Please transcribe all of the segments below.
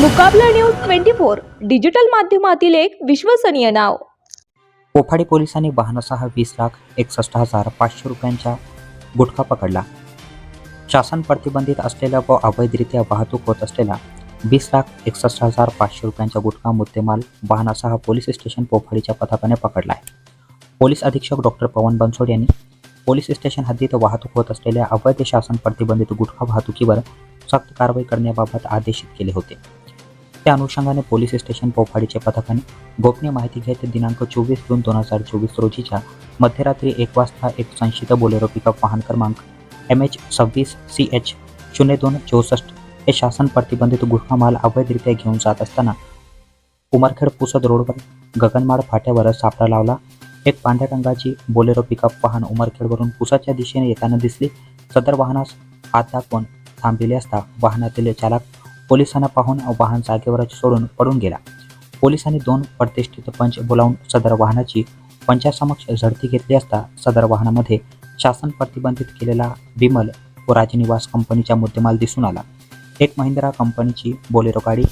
मुकाबला news twenty four digital माध्यमातील एक विश्वसनीय नाव. कोफाडी पोलिसांनी वाहनासह वीस लाख एकसष्ट हजार पाचशे रुपयांचा गुटखा पकडला. शासन प्रतिबंधित असलेल्या व अवैधरित्या वाहतूक होत असलेला वीस लाख एकसष्ट हजार पाचशे रुपयांचा गुटखा मुद्देमाल वाहनासह पोलीस स्टेशन पोफाडीच्या पथकाने पकडला आहे. पोलीस अधीक्षक डॉक्टर पवन बनसोड यांनी पोलीस स्टेशन हद्दीत वाहतूक होत असलेल्या अवैध शासन प्रतिबंधित गुटखा वाहतुकीवर सक्त कारवाई करण्याबाबत आदेशित केले होते. त्या अनुषंगाने पोलीस स्टेशन पोफाडीच्या पथकाने गोपनीय माहिती घेत दिनांक चोवीस जून दोन हजार चोवीस रोजीच्या मध्यरात्री एक वाजता एक संशित बोलेरो पिकअप वाहन क्रमांक एम एच सव्वीस सी एच शून्य दोन चौसष्ट हे शासन प्रतिबंधित गुटखा माल अवैधरित्या घेऊन जात असताना उमरखेड पुसद रोडवर गगनमाड फाट्यावर सापळा लावला. एक पांढऱ्या रंगाची बोलेरो पिकअप वाहन उमरखेडवरून पुसाच्या दिशेने येताना दिसली. सदर वाहनास हात दाखवून थांबलेले असता वाहनातील चालक पोलिसांना पाहून वाहन जागेवरच सोडून पडून गेला. पोलिसांनी दोन प्रतिष्ठित पंच बोलावून सदर वाहनाची पंचासमक्ष झडती घेतली असता सदर वाहनामध्ये शासन प्रतिबंधित केलेला विमल व राजनिवास कंपनीचा मुद्देमाल दिसून आला. एक महिंद्रा कंपनीची बोलेरो गाडी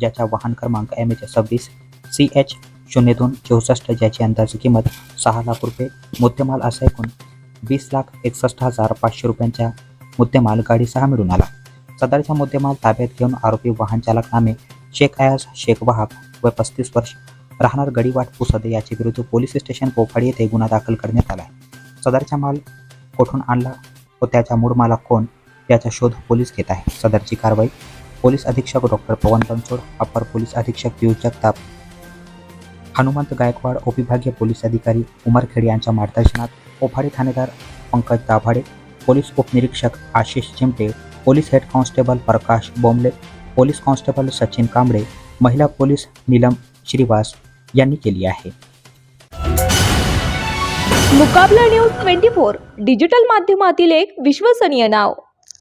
ज्याचा वाहन क्रमांक एम एच सव्वीस सी एच शून्य दोन चौसष्ट ज्याची अंदाजे किंमत सहा लाख रुपये मुद्देमाल असा एकूण वीस लाख एकसष्ट हजार पाचशे रुपयांचा मुद्देमाल गाडीसह मिळून आला. सदरचा मुद्देमाल ताब्यात घेऊन आरोपी वाहन चालक नामे शेख अयाज शेख वाहक व पस्तीस वर्ष राहणार गडीवाट पुसदे याच्या विरुद्ध पोलीस स्टेशन पोफाडी येथे गुन्हा दाखल करण्यात आला आहे. सदरचा माल कोठून आणला व त्याचा मूळ मालक कोण याचा शोध पोलीस घेत आहे. सदरची कारवाई पोलीस अधीक्षक डॉक्टर पवन बनसोड अपर पोलीस अधीक्षक पियुष जगताप हनुमंत गायकवाड उपविभागीय पोलीस अधिकारी उमरखेड यांच्या मार्गदर्शनात पोफाडी ठाणेदार पंकज दाभाडे पोलीस उपनिरीक्षक Ashish Chimte police head constable Prakash Bomle, police constable Sachin Kamble, महिला पोलीस नीलम श्रीवास यांनी केली आहे. मुकाबला न्यूज़ ट्वेंटी फोर, डिजिटल माध्यमातील एक विश्वसनीय नाव.